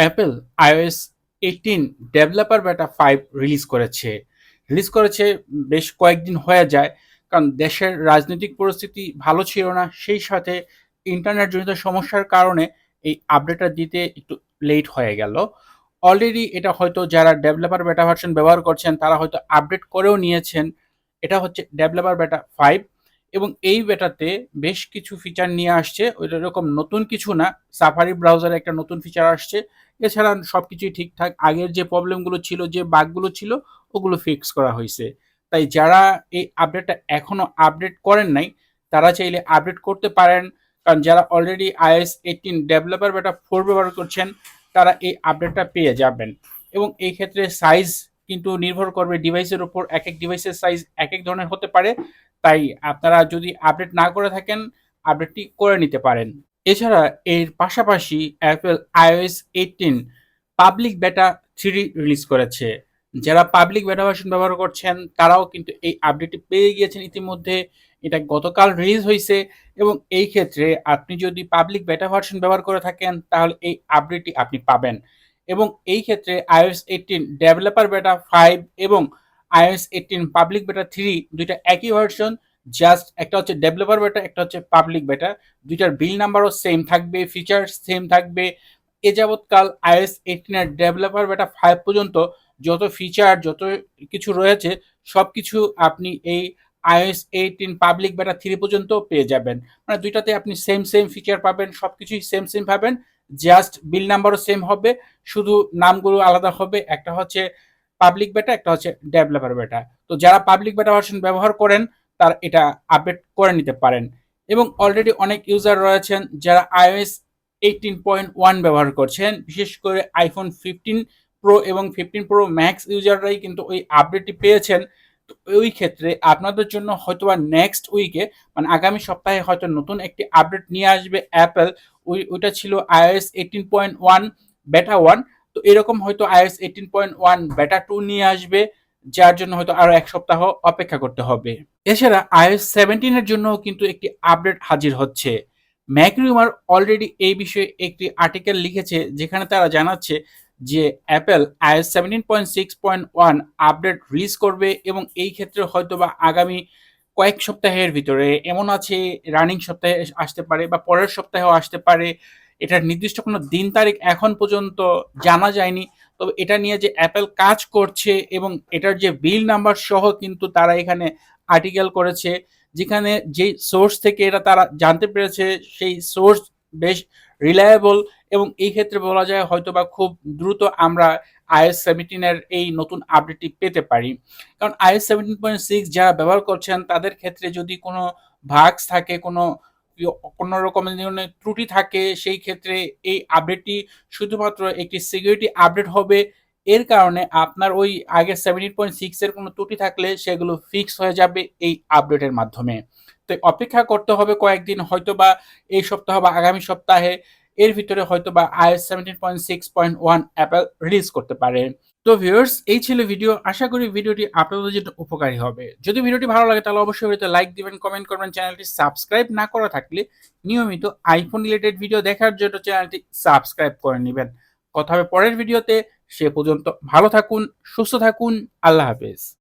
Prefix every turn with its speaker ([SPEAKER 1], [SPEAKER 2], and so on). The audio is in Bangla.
[SPEAKER 1] Apple iOS eighteen developer beta five release করেছে। রিলিজ করেছে বেশ কয়েকদিন হয়ে যায়, কারণ দেশের রাজনৈতিক পরিস্থিতি ভালো ছিল না, সেই সাথে ইন্টারনেট জনিত সমস্যার কারণে এই আপডেটটা দিতে একটু লেট হয়ে গেল। অলরেডি এটা হয়তো যারা ডেভেলপার বেটা ভার্সন ব্যবহার করছেন, তারা হয়তো আপডেট করেও নিয়েছেন। এটা হচ্ছে ডেভেলপার বেটা ফাইভ এবং এই বেটাতে বেশ কিছু ফিচার নিয়ে আসছে। ওই রকম নতুন কিছু না সাফারি ব্রাউজারে একটা নতুন ফিচার আসছে। এছাড়া সব কিছুই ঠিকঠাক। আগের যে প্রবলেমগুলো ছিল, যে বাগগুলো ছিল, ওগুলো ফিক্স করা হয়েছে। তাই যারা এই আপডেটটা এখনও আপডেট করেন নাই, তারা চাইলে আপডেট করতে পারেন। কারণ যারা already iOS eighteen developer beta four ব্যবহার করছেন, তারা এই আপডেটটা পেয়ে যাবেন। এবং এই ক্ষেত্রে সাইজ কিন্তু নির্ভর করবে ডিভাইসের উপর। এক এক ডিভাইসের সাইজ এক এক ধরনের হতে পারে। তাই আপনারা যদি আপডেট না করে থাকেন আপডেটটি করে নিতে পারেন। এছাড়া এর পাশাপাশি Apple iOS eighteen public beta three release করেছে। যারা পাবলিক বেটা ভার্সন ব্যবহার করছেন, তারাও কিন্তু এই আপডেটটি পেয়ে গিয়েছেন ইতিমধ্যে। এটা গতকাল রিলিজ হয়েছে এবং এই ক্ষেত্রে আপনি যদি পাবলিক বেটা ভার্সন ব্যবহার করে থাকেন, তাহলে এই আপডেটটি আপনি পাবেন। এবং এই ক্ষেত্রে iOS eighteen developer beta five এবং iOS eighteen public beta three দুইটা একই ভার্সন জাস্ট একটা হচ্ছে ডেভেলপার বেটা একটা হচ্ছে পাবলিক বেটা দুইটার বিল নাম্বারও সেম থাকবে ফিচার সেম থাকবে। এ যাবৎকাল আইএস এইটিনের ডেভেলপার বেটা ফাইভ পর্যন্ত যত ফিচার যত কিছু রয়েছে সব কিছু আপনি এই iOS eighteen public beta three পর্যন্ত পেয়ে যাবেন। মানে দুইটাতে আপনি সেম সেম ফিচার পাবেন সব কিছুই সেম সেম পাবেন জাস্ট বিল নাম্বারও সেম হবে, শুধু নামগুলো আলাদা হবে। একটা হচ্ছে পাবলিক বেটা একটা হচ্ছে ডেভেলপার বেটা তো যারা পাবলিক বেটা ভার্সন ব্যবহার করেন, তার এটা আপডেট করে নিতে পারেন। এবং অলরেডি অনেক ইউজার রয়েছেন যারা আইওএস এইটিন পয়েন্ট ওয়ান ব্যবহার করছেন, বিশেষ করে আইফোন ফিফটিন প্রো এবং ফিফটিন প্রো ম্যাক্স ইউজাররাই কিন্তু ওই আপডেটটি পেয়েছেন। তো ওই ক্ষেত্রে আপনাদের জন্য হয়তোবা নেক্সট উইকে মানে আগামী সপ্তাহে হয়তো নতুন একটি আপডেট নিয়ে আসবে অ্যাপেল ওই, ওইটা ছিল iOS eighteen point one beta one তো এরকম হয়তো iOS eighteen point one beta two নিয়ে আসবে, যার জন্য হয়তো আরও এক সপ্তাহ অপেক্ষা করতে হবে। এছাড়া আইওএস সেভেন্টিনের জন্য কিন্তু একটি আপডেট হাজির হচ্ছে। ম্যাকরিউমার অলরেডি এই বিষয়ে একটি আর্টিকেল লিখেছে, যেখানে তারা জানাচ্ছে যে Apple iOS seventeen point six point one update release করবে এবং এই ক্ষেত্রে হয়তো বা আগামী কয়েক সপ্তাহের ভিতরে, এমন আছে রানিং সপ্তাহে আসতে পারে বা পরের সপ্তাহেও আসতে পারে এটার নির্দিষ্ট কোনো দিন, তারিখ এখন পর্যন্ত জানা যায়নি। তবে এটা নিয়ে যে অ্যাপেল কাজ করছে এবং এটার যে বিল নাম্বার সহ কিন্তু তারা এখানে আর্টিকেল করেছে, যেখানে যে সোর্স থেকে এটা তারা জানতে পেরেছে, সেই সোর্স বেশ রিলায়েবল এবং এই ক্ষেত্রে বলা যায় হয়তো বা খুব দ্রুত আমরা আইএস সেভেন্টিনের এই নতুন আপডেটটি পেতে পারি। কারণ আইএস সেভেন্টিন পয়েন্ট সিক্স যারা ব্যবহার করছেন, তাদের ক্ষেত্রে যদি কোনো ভাগস থাকে, কোনো কোনো রকমের ত্রুটি থাকে, সেই ক্ষেত্রে এই আপডেটটি শুধুমাত্র একটি সিকিউরিটি আপডেট হবে। এর কারণে আপনার ওই আগের সেভেন্টিন পয়েন্ট সিক্সের কোনো ত্রুটি থাকলে সেগুলো ফিক্স হয়ে যাবে এই আপডেটের মাধ্যমে। তো অপেক্ষা করতে হবে কয়েকদিন হয়তো বা এই সপ্তাহ বা আগামী সপ্তাহে। এর ভিতরে হয়তো বা iOS seventeen point six point one Apple release করতে পারে। তো ভিউয়ার্স এই ছিল ভিডিও আশা করি ভিডিওটি আপনাদের জন্য উপকারী হবে। যদি ভিডিওটি ভালো লাগে, তাহলে অবশ্যই ভিডিওতে লাইক দিবেন কমেন্ট করবেন চ্যানেলটি সাবস্ক্রাইব না করা থাকলে নিয়মিত আইফোন রিলেটেড ভিডিও দেখার জন্য চ্যানেলটি সাবস্ক্রাইব করে নেবেন। কথা হবে পরের ভিডিওতে সে পর্যন্ত ভালো থাকুন, সুস্থ থাকুন, আল্লাহ হাফেজ।